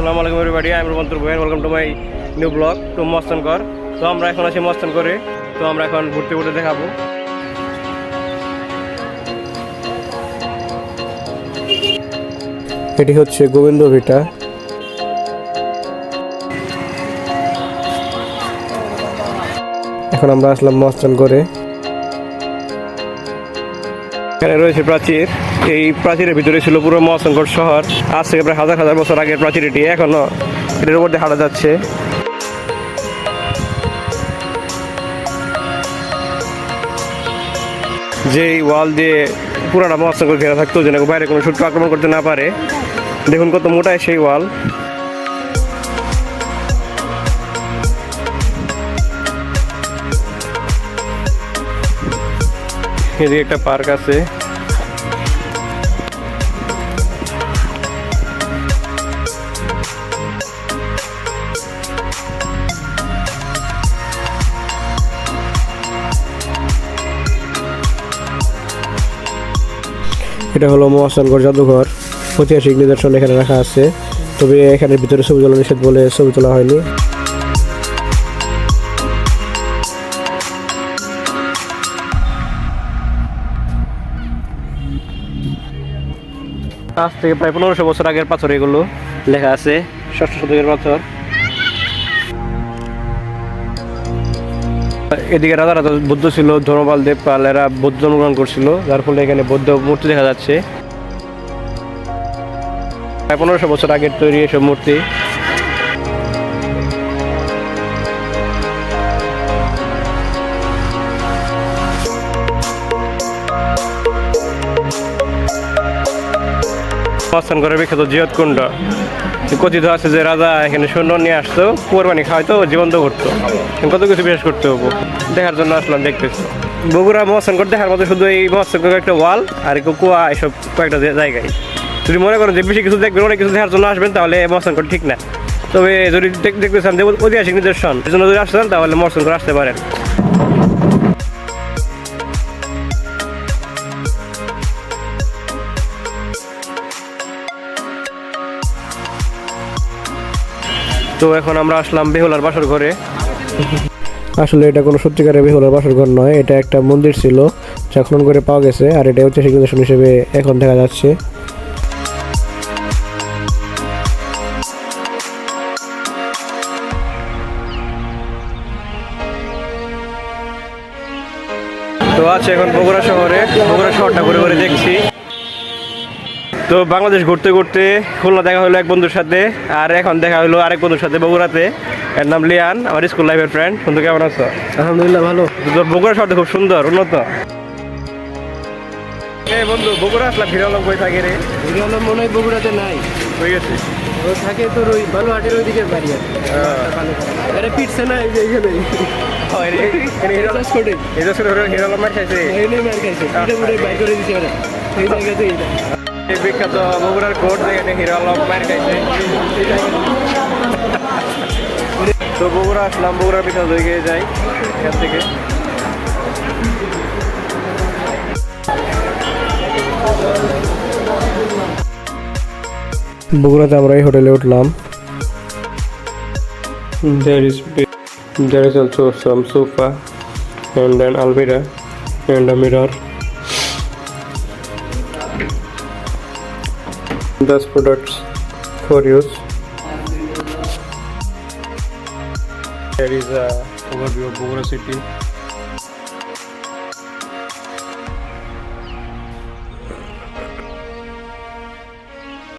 আসসালামু আলাইকুম এভরিবাডি আমি রুমন্তর ভুয়েন welcome to my new blog to মস্তনকর তো আমরা এখন আছি মস্তন করে তো আমরা এখন ঘুরতে ঘুরতে দেখাবো। এটি হচ্ছে গোবিন্দ ভিটা। এখন আমরা আসলাম মস্তান করে এখানে রয়েছে প্রাচীর। এই প্রাচীরের ভিতরে ছিল পুরো মহাসংকট শহর। আজ থেকে প্রায় হাজার হাজার বছর আগের প্রাচীর এটি এখনও এটার উপর দিয়ে যাচ্ছে। যেই ওয়াল দিয়ে পুরাটা মহাসংকট ঘেরা থাকতো, যেন বাইরে কোনো শত্রু আক্রমণ করতে না পারে। দেখুন কত মোটায় সেই ওয়াল। এদিকে একটা পার্ক আছে। এটা হলো মহাস্থানগড় জাদুঘর। ঐতিহাসিক নিদর্শন এখানে রাখা আছে। তবে এখানে ভিতরে ছবি তোলা নিষেধ বলে ছবি তোলা হয়নি। আজ থেকে প্রায় পনেরোশো বছর আগের পাথর এগুলো লেখা আছে, ষষ্ঠ শতকের পাথর। এদিকে রাজা রাজা বৌদ্ধ ছিল, ধর্মপাল, দেবপাল, এরা বৌদ্ধ জন্মগ্রহণ করছিল, যার ফলে এখানে বৌদ্ধ মূর্তি দেখা যাচ্ছে। প্রায় পনেরোশো বছর আগের তৈরি এসব মূর্তি। অবস্থান করে বিখ্যাত জিয়ত কুণ্ড কথিত আছে যে রাজা এখানে সৈন্য নিয়ে আসতো, কোরবানি খাওয়াইতো জীবন্ত করতো। কত কিছু বিশ্বাস করতে হব? দেখার জন্য আসলাম, দেখতেছি। বগুড়া মহাস্থানগড় দেখার মতো শুধু এই মহাস্থানগড় একটা ওয়াল আর কুয়া এসব কয়েকটা জায়গায়। যদি মনে করেন যে বেশি কিছু দেখবেন, অনেক কিছু দেখার জন্য আসবেন, তাহলে মহাস্থানগড় ঠিক না। তবে যদি দেখতে চান যে ঐতিহাসিক নিদর্শন, এই জন্য যদি আসতে চান তাহলে মহাস্থানগড় আসতে পারেন। তো এখন আমরা আসলাম বেহুলার বাসর ঘরে। আসলে এটা কোনো সত্যিকারের বেহুলার বাসর ঘর নয় এটা একটা মন্দির ছিল যা খনন করে পাওয়া গেছে আর এটা ঐতিহাসিক নিদর্শন হিসেবে এখন দেখা যাচ্ছে। তো আছে এখন বগুড়া শহরে বগুড়া শহরটা ঘুরে ঘুরে দেখছি। তো বাংলাদেশ ঘুরতে ঘুরতে খুলনা দেখা হলো এক বন্ধুর সাথে আর এখন দেখা হলো আরেক বন্ধুর সাথে বগুড়াতে। এর নাম লিয়ান আমার স্কুল লাইফের ফ্রেন্ড বন্ধু কেমন আছো? আলহামদুলিল্লাহ ভালো। তো বগুড়া শহরটা খুব সুন্দর উন্নত। এই বন্ধু বগুড়া আসলাম ভিড়ালম কই থাকে রে। হিরোলম মনে হয় বগুড়াতে নাই। হয়ে গেছে। ও থাকে তোর ওই বালুহাটের ওই দিকের বাড়ি আছে আরে পিটছে না এই যে এইখানে। হিরালম মার খাইছে। এই নেই মার খাইছে। এটা পুরো বাইর করে দিছে ওরা। এই জায়গাতে এইটা এই বিখ্যাত বগুড়ার কোর্ট যেখানে হিরো আলম মার খাইছে তো বগুড়া আসলাম বগুড়ার বিখ্যাত হয়ে যাই এখান থেকে বগুড়াতে আমরা এই হোটেলে উঠলাম There is there is also some sofa and an almirah and a mirror. Thus products for use. There is a overview of Bogora city.